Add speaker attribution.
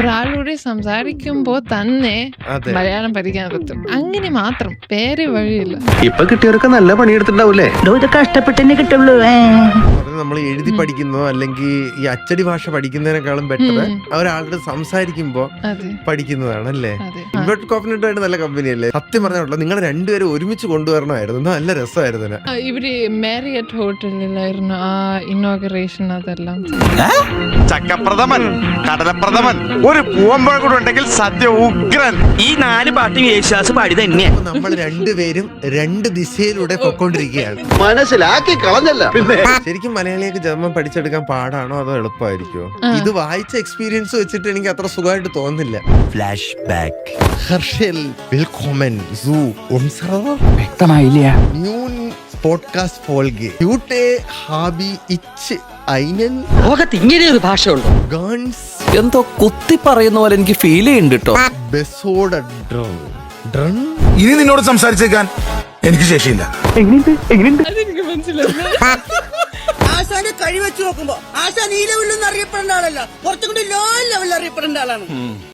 Speaker 1: ഒരാളോട് സംസാരിക്കുമ്പോ തന്നെ
Speaker 2: അതെ.
Speaker 1: മലയാളം പഠിക്കാൻ പറ്റും. അങ്ങനെ മാത്രം വേറെ വഴിയില്ല.
Speaker 3: ഇപ്പൊ കിട്ടിയവർക്ക് നല്ല പണിയെടുത്തിട്ടുണ്ടാവൂലേ
Speaker 4: ഇത് കഷ്ടപ്പെട്ടെന്നെ കിട്ടുള്ളൂ ഏ.
Speaker 2: നമ്മൾ എഴുതി പഠിക്കുന്നതോ അല്ലെങ്കിൽ ഈ അച്ചടി ഭാഷ പഠിക്കുന്നതിനേക്കാളും ബെറ്റർ. ഒരാളുടെ സംസാരിക്കുമ്പോ പഠിക്കുന്നതാണ് അല്ലേ ഇൻവെർട്ട് കോഫിനായിട്ട് നല്ല കമ്പനി അല്ലേ? സത്യം പറഞ്ഞോളൂ നിങ്ങൾ രണ്ടുപേരും ഒരുമിച്ച് കൊണ്ടുവരണമായിരുന്നു. നല്ല രസമായിരുന്നു
Speaker 1: ഇവർ മാരിയറ്റ് ഹോട്ടലിലായിരുന്നു ആ ഇന്നോഗ്രേഷൻ അതെല്ലാം.
Speaker 5: ചക്കപ്രഥമൻ കടലപ്രഥമൻ ഒരു പൂവമ്പഴ കൂടെ ഉണ്ടെങ്കിൽ സദ്യ ഉഗ്രൻ.
Speaker 6: ഈ നാല് പാട്ടും യേശുദാസ് പാടി
Speaker 2: തന്നെയാണ് നമ്മൾ രണ്ടുപേരും രണ്ട് ദിശയിലൂടെ പൊക്കോണ്ടിരിക്കുകയാണ്.
Speaker 3: മനസ്സിലാക്കി കളഞ്ഞല്ല.
Speaker 2: ശരിക്കും മലയാളിയൊക്കെ ജർമ്മൻ പഠിച്ചെടുക്കാൻ പാടാണോ അതോ എളുപ്പമായിരിക്കുമോ ഇത് വായിച്ച എക്സ്പീരിയൻസ് വെച്ചിട്ട് എനിക്ക് അത്ര സുഖമായിട്ട് തോന്നുന്നില്ല.
Speaker 5: ഫ്ലാഷ് ബാക്ക്
Speaker 2: ഹർഷൽ വെൽക്കോമൻ സൂ
Speaker 4: വ്യക്തമായില്ല.
Speaker 2: ന്യൂൻ പോഡ്കാസ്റ്റ് ഫോൾഗെ യൂട്ടെ ഹാബി ഇച്ച് ഐനൻ.
Speaker 7: ലോകത്ത് ഇങ്ങനെ ഒരു ഭാഷ ഉണ്ടോ
Speaker 2: ഗൺസ്
Speaker 8: എന്തോ കുത്തി പറയുന്ന പോലെ എനിക്ക് ഫീൽ ചെയ്യുന്നുണ്ട് കേട്ടോ
Speaker 2: ബെസോഡ ഡ്രൺ ഡ്രൺ.
Speaker 9: ഇനി നിന്നോട് സംസാരിച്ചേക്കാൻ എനിക്ക് ശേഷിയില്ല.
Speaker 1: അതെനിക്ക് മനസ്സിലായി
Speaker 7: ആശാന്റെ കഴിവെച്ച് നോക്കുമ്പോ ആശാൻ ഈ ലെവലിൽ നിന്ന് അറിയപ്പെടേണ്ട ആളല്ല. കുറച്ചും കൂടി ലോ ലെവലിൽ അറിയപ്പെടേണ്ട ആളാണ്.